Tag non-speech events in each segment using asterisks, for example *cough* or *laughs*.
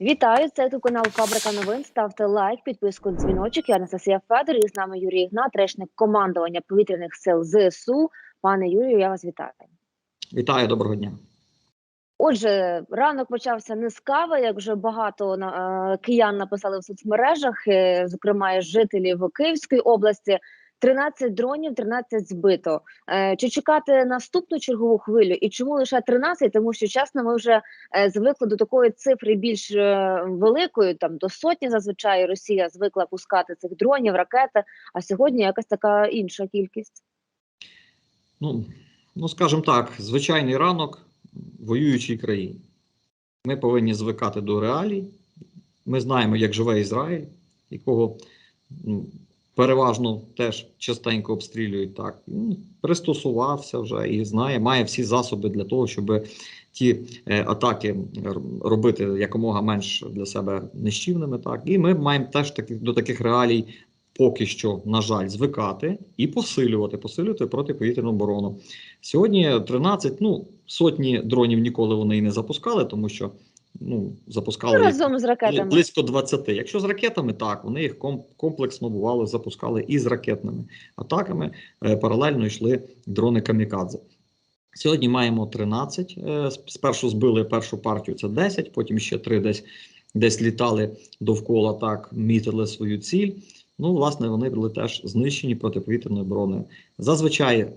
Вітаю, це тут канал Фабрика новин. Ставте лайк, підписку, дзвіночок. Я Анастасія Федор і з нами Юрій Ігнат, речник командування повітряних сил ЗСУ. Пане Юрію, я вас вітаю. Вітаю, доброго дня. Отже, ранок почався не з кави, як вже багато на- е, киян написали в соцмережах, е, зокрема жителів Київської області. 13 дронів, 13 збито. Е, Чи чекати наступну чергову хвилю? І чому лише 13? Тому що чесно, ми вже е, звикли до такої цифри більш е, великої, там до сотні зазвичай Росія звикла пускати цих дронів, ракети. А сьогодні якась така інша кількість. Ну, ну скажімо так, звичайний ранок воюючій країні. Ми повинні звикати до реалій. Ми знаємо, як живе Ізраїль, якого ну, переважно теж частенько обстрілюють так. Він пристосувався вже і знає, має всі засоби для того, щоб ті е, атаки робити якомога менш для себе нищівними. Так, і ми маємо теж таки, до таких реалій поки що, на жаль, звикати і посилювати, посилювати протиповітряну оборону. Сьогодні 13, ну сотні дронів ніколи вони і не запускали, тому що ну запускали Разом з ракетами. близько 20. Якщо з ракетами, так вони їх комплексно бувало запускали і з ракетними атаками. Е, паралельно йшли дрони камікадзе. Сьогодні маємо 13. Е, Спершу збили першу партію, це 10, потім ще 3 десь, десь літали довкола, так, мітили свою ціль. Ну, власне, вони були теж знищені протиповітряною обороною. Зазвичай е,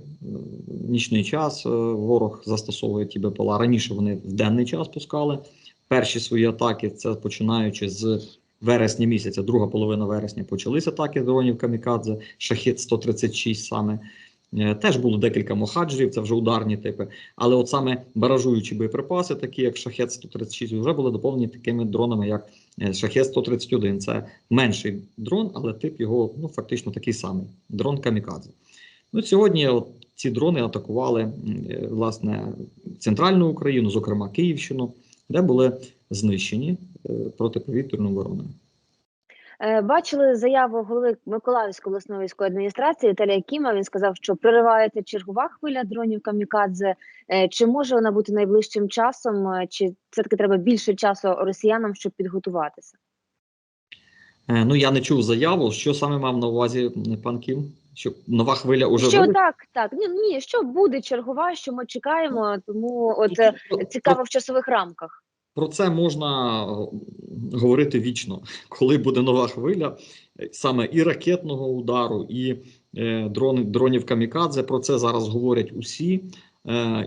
нічний час ворог застосовує ті БПЛА. Раніше вони в денний час пускали. Перші свої атаки, це починаючи з вересня місяця, друга половина вересня, почалися атаки дронів Камікадзе, Шахет 136 саме. Е, Теж було декілька мохаджерів, це вже ударні типи. Але от саме баражуючі боєприпаси, такі як Шахет 136, вже були доповнені такими дронами, як е, Шахет 131. Це менший дрон, але тип його ну, фактично такий самий дрон Камікадзе. Ну, сьогодні от ці дрони атакували е, власне центральну Україну, зокрема Київщину, де були знищені е, протиповітряною обороною. Е, Бачили заяву голови Миколаївської обласної військової адміністрації Віталія Кіма. Він сказав, що проривається чергова хвиля дронів камікадзе. Е, Чи може вона бути найближчим часом, чи все таки треба більше часу росіянам, щоб підготуватися? Ну я не чув заяву. Що саме мав на увазі пан Кім? Що нова хвиля уже що буде? так, так ні, ні, що буде чергова, що ми чекаємо, тому от е, Про- цікаво в часових рамках. Про це можна е, говорити вічно, коли буде нова хвиля, е, саме і ракетного удару, і е, дрони, дронів камікадзе. Про це зараз говорять усі,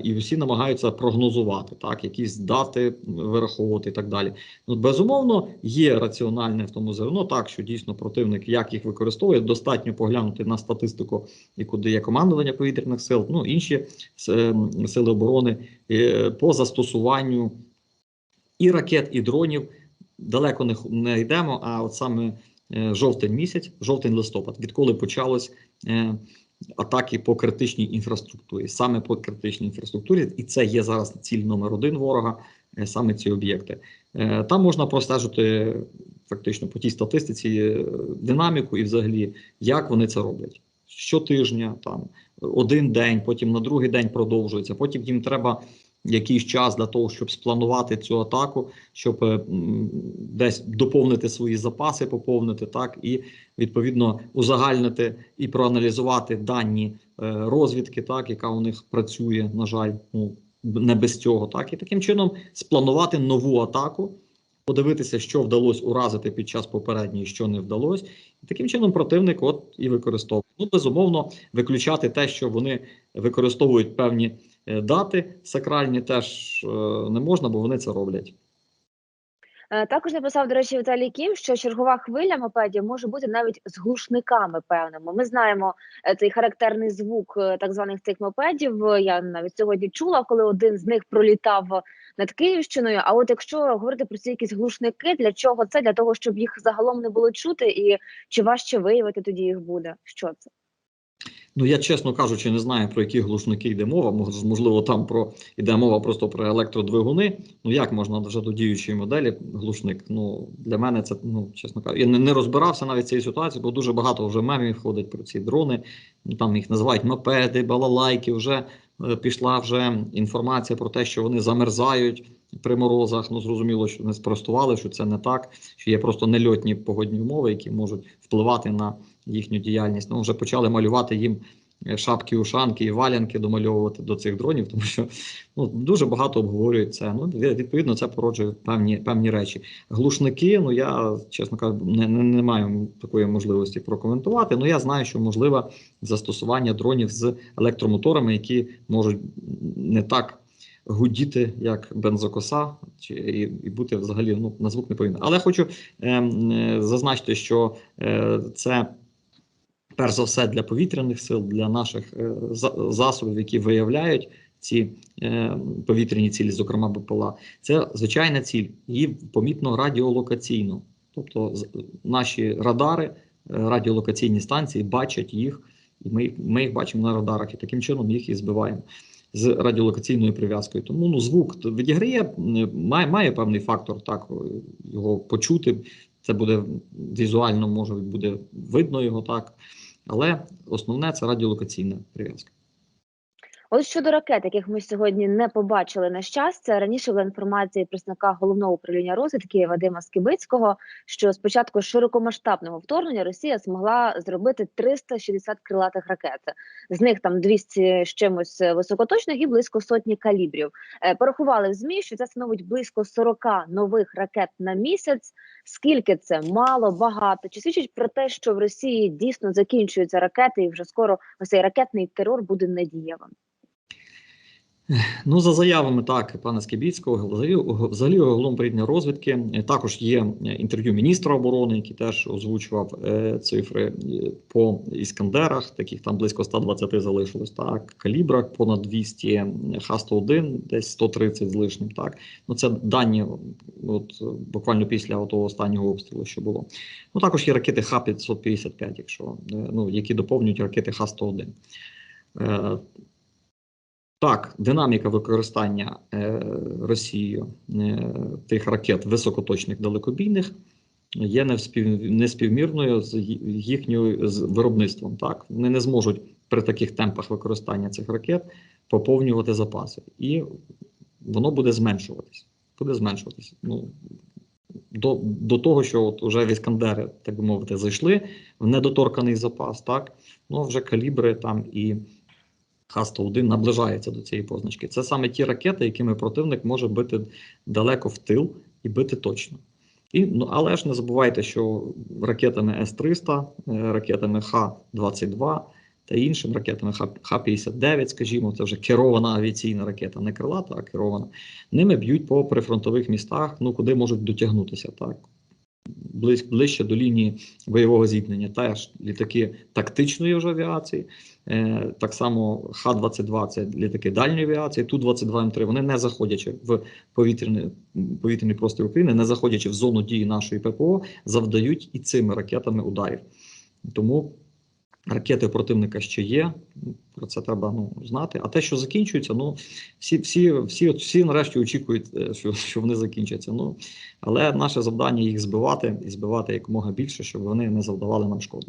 і всі намагаються прогнозувати, так, якісь дати вираховувати і так далі. Ну, безумовно, є раціональне в тому зерно, так що дійсно противник як їх використовує. Достатньо поглянути на статистику, яку дає командування повітряних сил, ну інші е, сили оборони е, по застосуванню і ракет, і дронів. Далеко не, не йдемо, а от саме е, жовтень місяць, жовтень-листопад, відколи почалось е, атаки по критичній інфраструктурі, саме по критичній інфраструктурі, і це є зараз ціль номер один ворога, е, саме ці об'єкти. Е, там можна простежити фактично по тій статистиці е, динаміку і взагалі, як вони це роблять. Щотижня, там один день, потім на другий день продовжується, потім їм треба якийсь час для того, щоб спланувати цю атаку, щоб е, десь доповнити свої запаси, поповнити так і відповідно узагальнити і проаналізувати дані е, розвідки, так яка у них працює, на жаль, ну не без цього, так і таким чином спланувати нову атаку. Подивитися, що вдалося уразити під час попередньої, що не вдалося, таким чином противник от і використовує. Ну безумовно, виключати те, що вони використовують певні е, дати сакральні, теж е, не можна, бо вони це роблять. Е, Також написав, до речі, Віталій Кім, що чергова хвиля мопедів може бути навіть з глушниками певними. Ми знаємо е, цей характерний звук е, так званих цих мопедів. Я навіть сьогодні чула, коли один з них пролітав над Київщиною. А от якщо говорити про ці якісь глушники, для чого це? Для того, щоб їх загалом не було чути, і чи важче виявити тоді їх буде? Що це? Ну я чесно кажучи, не знаю про які глушники йде мова. Мож- Можливо, там про йде мова просто про електродвигуни. Ну як можна вже до діючої моделі глушник? Ну для мене це ну чесно кажучи, я не, розбирався навіть цієї ситуації, бо дуже багато вже мемів ходить про ці дрони. Ну, там їх називають мопеди, балалайки. Вже пішла вже інформація про те, що вони замерзають при морозах. Ну зрозуміло, що не спростували, що це не так, що є просто нельотні погодні умови, які можуть впливати на їхню діяльність. Ну вже почали малювати їм е, шапки, ушанки і валянки домальовувати до цих дронів, тому що ну дуже багато обговорюють це. Ну відповідно, це породжує певні певні речі. Глушники, ну я чесно кажу, не, не, не маю такої можливості прокоментувати. Ну я знаю, що можливе застосування дронів з електромоторами, які можуть не так гудіти, як бензокоса, чи і, і бути взагалі ну на звук не повинен. Але хочу ем, е, зазначити, що е, це. Перш за все для повітряних сил, для наших е, засобів, які виявляють ці е, повітряні цілі, зокрема БПЛА, це звичайна ціль, її помітно радіолокаційно. Тобто наші радари, е, радіолокаційні станції бачать їх, і ми, ми їх бачимо на радарах, і таким чином їх і збиваємо з радіолокаційною прив'язкою. Тому ну, звук відіграє, має, має певний фактор, так е, його почути. Це буде візуально, може буде видно його так. Але основне це радіолокаційна прив'язка. От щодо ракет, яких ми сьогодні не побачили на щастя, раніше була інформація представника головного управління розвідки Вадима Скибицького, що з початку широкомасштабного вторгнення Росія змогла зробити 360 крилатих ракет. З них там 200 з чимось високоточних і близько сотні калібрів. Е, Порахували в змі, що це становить близько 40 нових ракет на місяць. Скільки це мало, багато? Чи свідчить про те, що в Росії дійсно закінчуються ракети, і вже скоро ось цей ракетний терор буде недієвим? Ну, за заявами так, пана Скибіцького, взагалі, головного управління розвідки. е, Також є е, інтерв'ю міністра оборони, який теж озвучував е, цифри е, по іскандерах, таких там близько 120 залишилось. Так, калібрах понад 200, Х-101 десь 130 з лишнім. Так, ну це дані, от е, буквально після того останнього обстрілу, що було. Ну також є ракети Х-555, якщо е, ну які доповнюють ракети Х-101. Так, динаміка використання е, Росією е, тих ракет високоточних далекобійних є невспів, неспівмірною з їхньою з виробництвом. Так, вони не зможуть при таких темпах використання цих ракет поповнювати запаси, і воно буде зменшуватися. Буде зменшуватися. Ну до, до того, що от уже Іскандери, так би мовити, зайшли в недоторканий запас, так ну вже калібри там і Х-101 наближається до цієї позначки. Це саме ті ракети, якими противник може бити далеко в тил і бити точно. І, ну, але ж не забувайте, що ракетами С-300, е, ракетами Х-22 та іншими ракетами Х-59, скажімо, це вже керована авіаційна ракета, не крилата, а керована. Ними б'ють по прифронтових містах, ну куди можуть дотягнутися так. Ближче до лінії бойового зіткнення. Теж літаки тактичної вже авіації, Е, так само Х-22 це літаки дальньої авіації, Ту-22М3, вони не заходячи в повітряний, повітряний простір України, не заходячи в зону дії нашої ППО, завдають і цими ракетами ударів. Тому ракети противника ще є, про це треба ну, знати. А те, що закінчується, ну всі, всі, всі, всі нарешті очікують, е, що, *laughs* що вони закінчаться. Ну, але наше завдання їх збивати і збивати якомога більше, щоб вони не завдавали нам шкоди.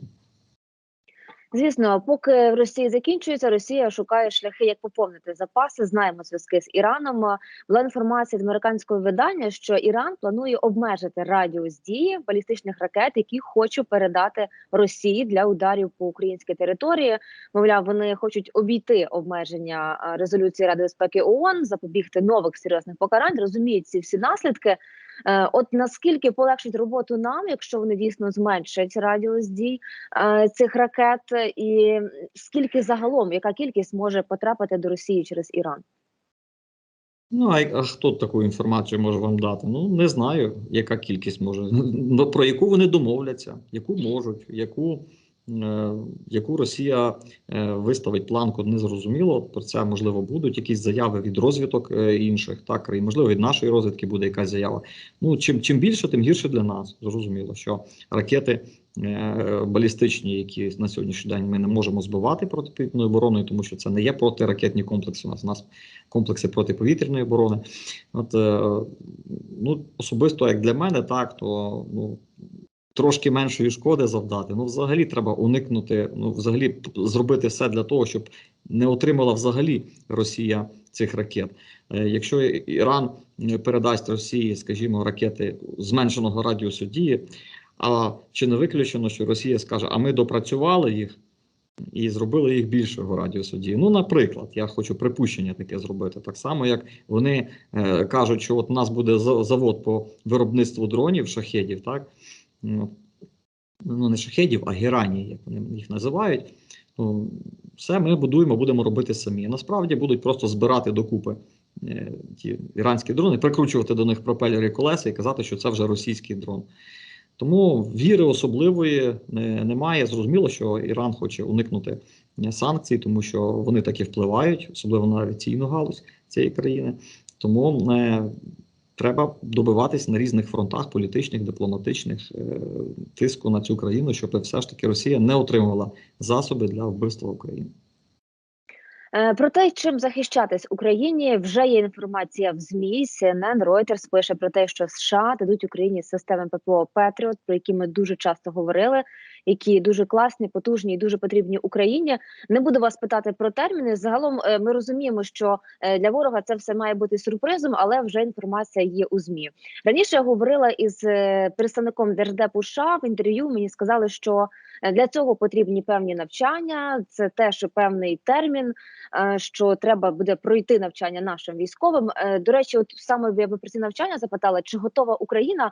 Звісно, поки в Росії закінчується, Росія шукає шляхи, як поповнити запаси. Знаємо зв'язки з Іраном. Була інформація з американського видання, що Іран планує обмежити радіус дії балістичних ракет, які хоче передати Росії для ударів по українській території. Мовляв, вони хочуть обійти обмеження резолюції Ради безпеки ООН, запобігти нових серйозних покарань. Розуміють ці всі наслідки. Е, От наскільки полегшить роботу нам, якщо вони дійсно зменшать радіус дій е, цих ракет, і скільки загалом, яка кількість може потрапити до Росії через Іран? Ну, а, хто таку інформацію може вам дати? Ну, не знаю, яка кількість може. *laughs* Про яку вони домовляться, яку можуть, яку, яку Росія е, виставить планку, не зрозуміло. Про це можливо будуть якісь заяви від розвиток е, інших, так і можливо від нашої розвідки буде якась заява. Ну чим чим більше, тим гірше для нас. Зрозуміло, що ракети е, балістичні, які на сьогоднішній день ми не можемо збивати протиповітряною обороною, тому що це не є протиракетні комплекси. У нас у нас комплекси протиповітряної оборони. От е, ну особисто як для мене, так то ну. Трошки меншої шкоди завдати. Ну, взагалі треба уникнути. Ну, взагалі зробити все для того, щоб не отримала взагалі Росія цих ракет. Е, Якщо Іран передасть Росії, скажімо, ракети зменшеного радіусу дії, а чи не виключено, що Росія скаже, а ми допрацювали їх і зробили їх більшого радіусу дії. Ну, наприклад, я хочу припущення таке зробити. Так само, як вони е, кажуть, що от у нас буде за- завод по виробництву дронів, шахедів, так? Ну, ну не шахедів, а герані, як вони їх називають. Ну, все ми будуємо, будемо робити самі. Насправді будуть просто збирати докупи е, ті іранські дрони, прикручувати до них пропелери і колеса і казати, що це вже російський дрон. Тому віри особливої немає. Зрозуміло, що Іран хоче уникнути е, санкцій, тому що вони таки впливають, особливо на авіаційну галузь цієї країни. Тому е, треба добиватись на різних фронтах політичних, дипломатичних е, тиску на цю країну, щоб все ж таки Росія не отримувала засоби для вбивства України. Е, Про те, чим захищатись Україні, вже є інформація в ЗМІ. CNN, Reuters пише про те, що США дадуть Україні системи ППО Петріот, про які ми дуже часто говорили, які дуже класні, потужні і дуже потрібні Україні. Не буду вас питати про терміни. Загалом е, ми розуміємо, що е, для ворога це все має бути сюрпризом, але вже інформація є у ЗМІ. Раніше я говорила із представником держдепу США в інтерв'ю. Мені сказали, що для цього потрібні певні навчання. Це теж певний термін е, що треба буде пройти навчання нашим військовим. Е, До речі, от саме я би про ці навчання запитала, чи готова Україна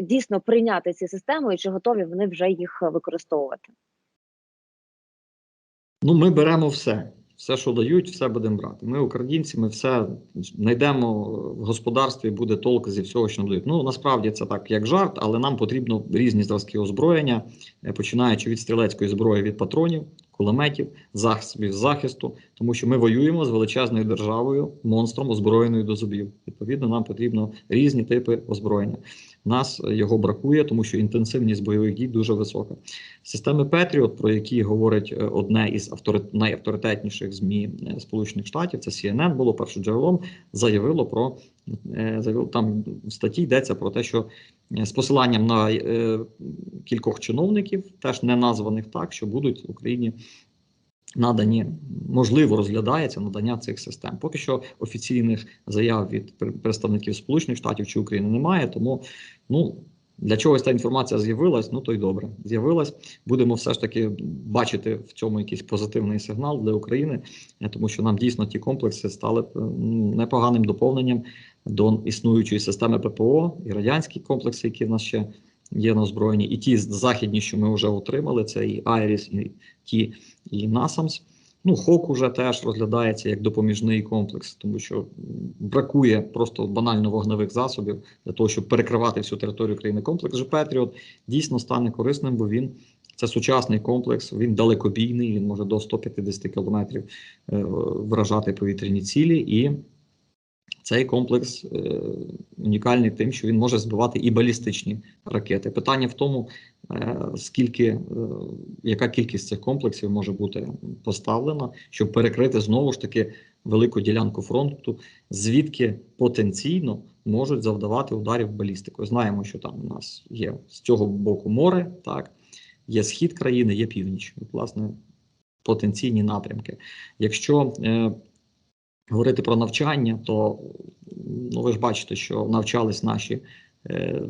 дійсно прийняти ці системи, і чи готові вони вже їх використовувати? Ну, ми беремо все. Все, що дають, все будемо брати. Ми, українці, ми все знайдемо в господарстві, буде толк зі всього, що нам дають. Ну насправді це так, як жарт, але нам потрібно різні зразки озброєння, е, починаючи від стрілецької зброї, від патронів, кулеметів, засобів захисту, тому що ми воюємо з величезною державою, монстром озброєною до зубів. Відповідно, нам потрібно різні типи озброєння. Нас е, його бракує, тому що інтенсивність бойових дій дуже висока. Системи Петріот, про які говорить е, одне із авторит... найавторитетніших змі е, Сполучених Штатів, це CNN, було першоджерелом, заявило про заявило, там в статті йдеться про те, що з посиланням на кількох чиновників, теж не названих так, що будуть в Україні. Надані можливо розглядається надання цих систем. Поки що офіційних заяв від представників Сполучених Штатів чи України немає. Тому ну для чогось та інформація з'явилась, ну то й добре. З'явилась. Будемо все ж таки бачити в цьому якийсь позитивний сигнал для України, е, тому що нам дійсно ті комплекси стали е, ну, непоганим доповненням до існуючої системи ППО і радянські комплекси, які в нас ще є на озброєнні, і ті західні, що ми вже отримали, це і Айріс, і ті, і Насамс. Ну, ХОК уже теж розглядається як допоміжний комплекс, тому що бракує просто банально вогневих засобів для того, щоб перекривати всю територію країни. Комплекс же Петріот дійсно стане корисним, бо він це сучасний комплекс, він далекобійний, він може до 150 кілометрів е, вражати повітряні цілі, і цей комплекс е, унікальний тим, що він може збивати і балістичні ракети. Питання в тому, е, скільки, е, яка кількість цих комплексів може бути поставлена, щоб перекрити знову ж таки велику ділянку фронту, звідки потенційно можуть завдавати ударів балістикою. Знаємо, що там у нас є з цього боку море, так є схід країни, є північ. Власне, потенційні напрямки. Якщо е, говорити про навчання, то ну ви ж бачите, що навчались наші е,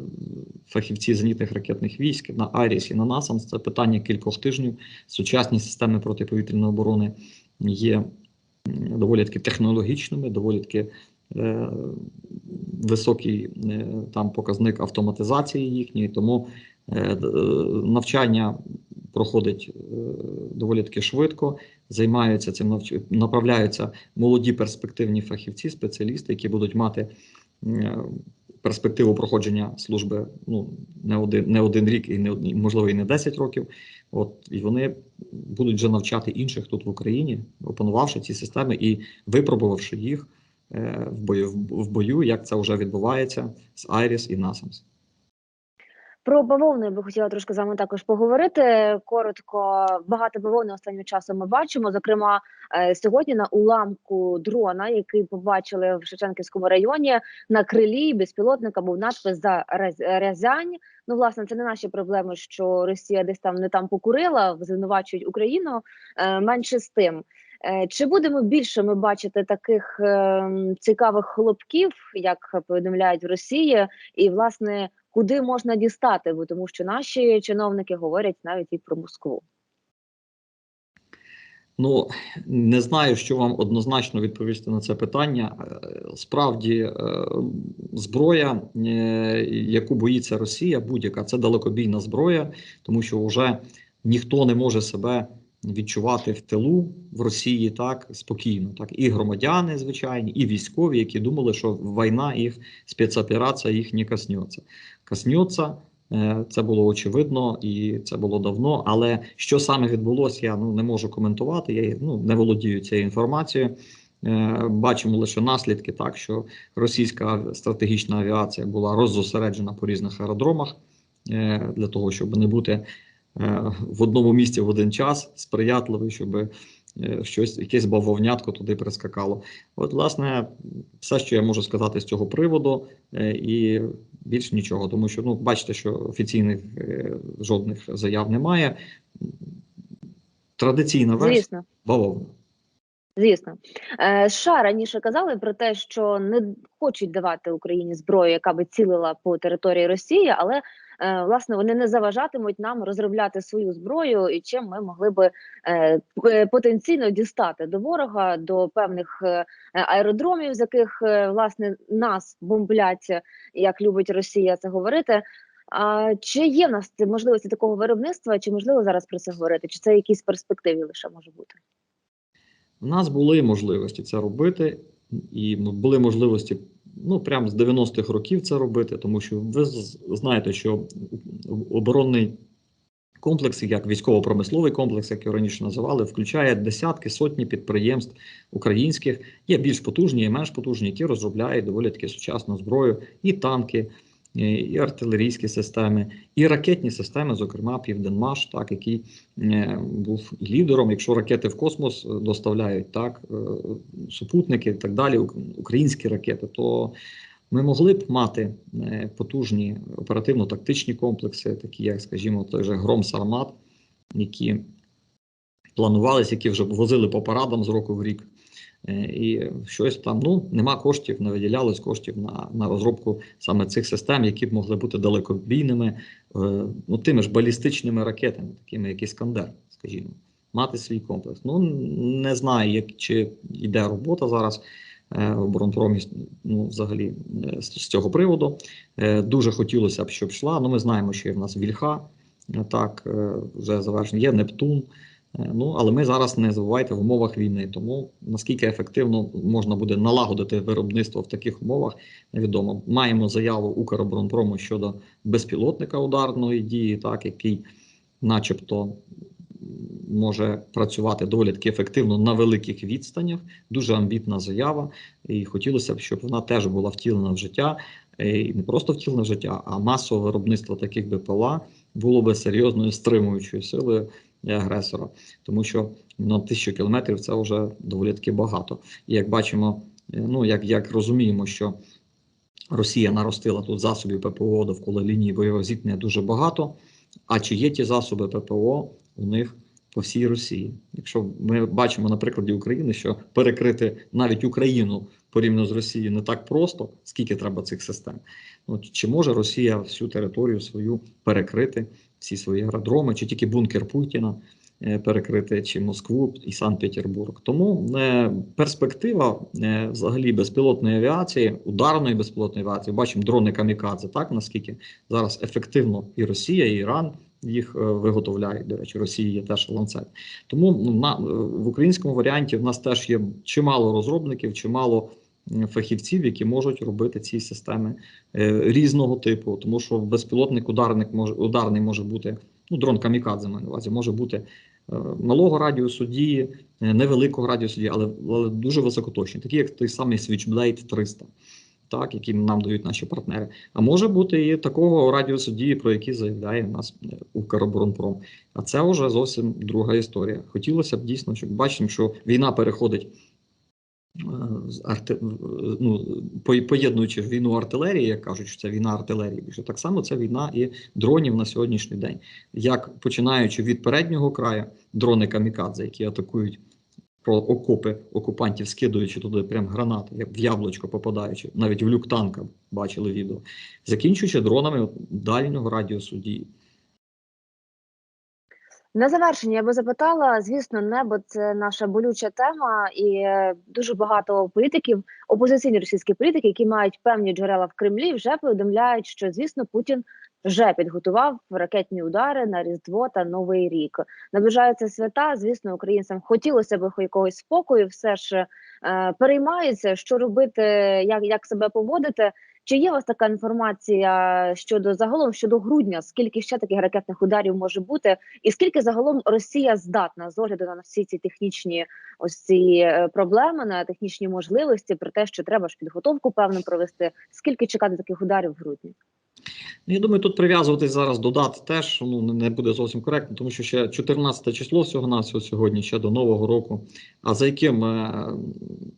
фахівці зенітних ракетних військ на Айріс і на НАСАМС. Це питання кількох тижнів. Сучасні системи протиповітряної оборони є доволі таки технологічними, доволі таки е, високий е, там показник автоматизації їхньої, тому е, навчання проходить е, доволі таки швидко. Займаються цим направляються молоді перспективні фахівці, спеціалісти, які будуть мати е, перспективу проходження служби ну не один не один рік і не можливо, і не 10 років. От і вони будуть вже навчати інших тут в Україні, опанувавши ці системи і випробувавши їх е, в бою в бою, як це вже відбувається з Айріс і Насамс. Про бавовну я би хотіла трошки з вами також поговорити. Коротко, багато бавовни останнім часом ми бачимо. Зокрема, е, сьогодні на уламку дрона, який побачили в Шевченківському районі, на крилі безпілотника був надпис за Рязань. Ну, власне, це не наші проблеми, що Росія десь там не там покурила, звинувачують Україну. Е, Менше з тим. Е, Чи будемо більше ми бачити таких е, цікавих хлопків, як повідомляють в Росії, і власне куди можна дістати? Бо тому що наші чиновники говорять навіть і про Москву. Ну не знаю, що вам однозначно відповісти на це питання. Е, Справді, е, зброя, яку боїться Росія, будь-яка це далекобійна зброя, тому що вже ніхто не може себе відчувати в тилу в Росії так спокійно. Так і громадяни, звичайні, і військові, які думали, що війна їх спецоперація їх не коснеться. Коснеться. Е, Це було очевидно і це було давно. Але що саме відбулося, я ну не можу коментувати. Я ну не володію цією інформацією. Е, Бачимо лише наслідки, так що російська стратегічна авіація була роззосереджена по різних аеродромах е, для того, щоб не бути в одному місці в один час сприятливий, щоб е, щось, якесь бавовнятко туди прискакало. От, власне, все, що я можу сказати з цього приводу, е, і більш нічого, тому що ну бачите, що офіційних е, жодних заяв немає. Традиційна версія бавовна. Звісно, Е, США раніше казали про те, що не хочуть давати Україні зброю, яка би цілила по території Росії, але е, власне вони не заважатимуть нам розробляти свою зброю, і чим ми могли би е, потенційно дістати до ворога до певних е, аеродромів, з яких е, власне нас бомблять, як любить Росія це говорити. А чи є в нас можливості такого виробництва, чи можливо зараз про це говорити? Чи це якісь перспективі лише може бути? У нас були можливості це робити, і ну, були можливості ну прямо з 90-х років це робити, тому що ви знаєте, що оборонний комплекс, як військово-промисловий комплекс, як його раніше називали, включає десятки сотні підприємств українських, є більш потужні і менш потужні, які розробляють доволі таки сучасну зброю, і танки. Е, І артилерійські системи, і ракетні системи, зокрема Південмаш, так який е, був лідером. Якщо ракети в космос е, доставляють так, супутники і так далі, українські ракети, то ми могли б мати потужні оперативно-тактичні комплекси, такі як, скажімо, той же Гром Сармат, які планувалися, які вже возили по парадам з року в рік. Е, І щось там ну нема коштів, не виділялось коштів на, на розробку саме цих систем, які б могли бути далекобійними, е, ну тими ж балістичними ракетами, такими як Іскандер, скажімо, мати свій комплекс. Ну не знаю, як чи йде робота зараз е, в оборонпромі, ну взагалі з, цього приводу. Дуже хотілося б, щоб йшла. Ну ми знаємо, що є в нас Вільха, так вже завершено. Є Нептун. Е, Ну, але ми зараз не забувайте в умовах війни. Тому наскільки ефективно можна буде налагодити виробництво в таких умовах, невідомо. Маємо заяву Укроборонпрому щодо безпілотника ударної дії, так який, начебто, може працювати доволі таки ефективно на великих відстанях. Дуже амбітна заява, і хотілося б, щоб вона теж була втілена в життя, Е, і не просто втілена в життя, а масове виробництво таких БПЛА було би серйозною стримуючою силою для агресора, тому що на тисячу кілометрів це вже доволі таки багато. І як бачимо, е, ну як, як розуміємо, що Росія наростила тут засобів ППО довкола лінії бойового зіткнення дуже багато. А чи є ті засоби ППО у них по всій Росії? Якщо ми бачимо на прикладі України, що перекрити навіть Україну порівняно з Росією не так просто, скільки треба цих систем. Ну, чи може Росія всю територію свою перекрити, всі свої аеродроми, чи тільки бункер Путіна е, перекрити, чи Москву і Санкт-Петербург? Тому е, перспектива е, взагалі безпілотної авіації, ударної безпілотної авіації, бачимо дрони камікадзе, так наскільки зараз ефективно і Росія, і Іран. Їх виготовляють, до речі, Росії є теж ланцет. Тому ну, на, в українському варіанті в нас теж є чимало розробників, чимало фахівців, які можуть робити ці системи е, різного типу. Тому що безпілотник ударник може ударний може бути, ну дрон камікадзе маю на увазі, може бути е, малого радіусу дії, е, невеликого радіусу дії, але, але дуже високоточний, такий як той самий Switchblade 300. Так, які нам дають наші партнери, а може бути і такого радіусу дії, про який заявляє нас Укроборонпром. А це вже зовсім друга історія. Хотілося б дійсно, щоб бачимо, що війна переходить арти... ну, поєднуючи війну артилерії, як кажуть, що це війна артилерії, що так само це війна і дронів на сьогоднішній день. Як починаючи від переднього краю, дрони камікадзе, які атакують про окопи окупантів, скидуючи туди прям гранати, як в яблучко попадаючи, навіть в люк танка бачили відео, закінчуючи дронами дальнього радіусу дії. На завершення я би запитала, звісно, небо це наша болюча тема, і е, дуже багато політиків, опозиційні російські політики, які мають певні джерела в Кремлі, вже повідомляють, що звісно Путін вже підготував ракетні удари на Різдво та Новий рік. Наближаються свята. Звісно, українцям хотілося б якогось спокою, все ж е, переймаються, що робити, як, як себе поводити. Чи є у вас така інформація щодо загалом щодо грудня? Скільки ще таких ракетних ударів може бути, і скільки загалом Росія здатна з огляду на всі ці технічні ось ці е, проблеми, на технічні можливості, про те, що треба ж підготовку певно провести? Скільки чекати таких ударів в грудні? Ну, Я думаю, тут прив'язуватись зараз до дат теж ну, не- буде зовсім коректно, тому що ще 14 число всього на сьогодні, ще до Нового року. А за яким е,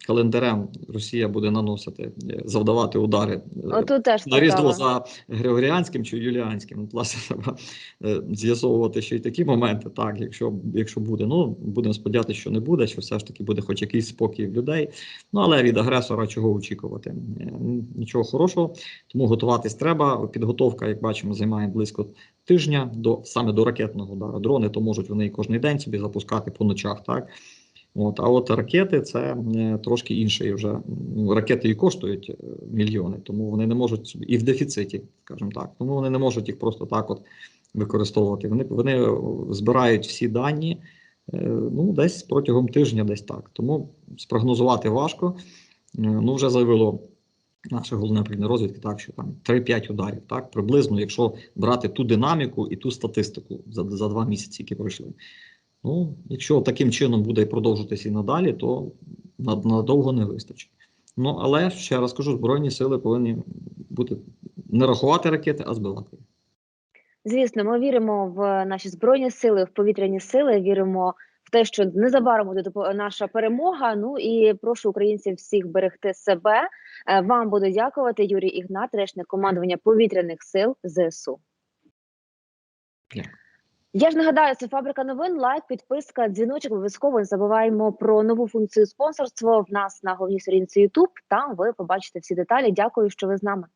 календарем Росія буде наносити, е, завдавати удари? е, теж на Різдво за Григоріанським чи Юліанським. От, власне, *laughs* треба з'ясовувати ще й такі моменти. Так, якщо, якщо буде, ну будемо сподіватися, що не буде, що все ж таки буде хоч якийсь спокій в людей. Ну але від агресора чого очікувати? Нічого хорошого, тому готуватись треба. Підготовка, як бачимо, займає близько тижня до саме до ракетного удару. Дрони то можуть вони кожен день собі запускати по ночах. Так. От, а от ракети це е, трошки інше. Вже ну, ракети і коштують е, мільйони, тому вони не можуть і в дефіциті, скажімо так. Тому вони не можуть їх просто так от використовувати. Вони, вони е, збирають всі дані ну, десь протягом тижня, десь так. Тому спрогнозувати важко. Ну, вже заявило наше головне управління розвідки, так що там 3-5 ударів, так приблизно, якщо брати ту динаміку і ту статистику за, за два місяці, які пройшли. Ну, якщо таким чином буде продовжуватися і надалі, то надовго не вистачить. Ну але ще раз кажу, збройні сили повинні бути не рахувати ракети, а збивати. Звісно, ми віримо в наші збройні сили, в повітряні сили. Віримо те, що незабаром буде наша перемога. Ну і прошу українців всіх берегти себе. Е, Вам буду дякувати, Юрій Ігнат, речник командування повітряних сил ЗСУ. Я ж нагадаю, це фабрика новин, лайк, підписка, дзвіночок. Обов'язково не забуваємо про нову функцію спонсорства в нас на головній сторінці YouTube. Там ви побачите всі деталі. Дякую, що ви з нами.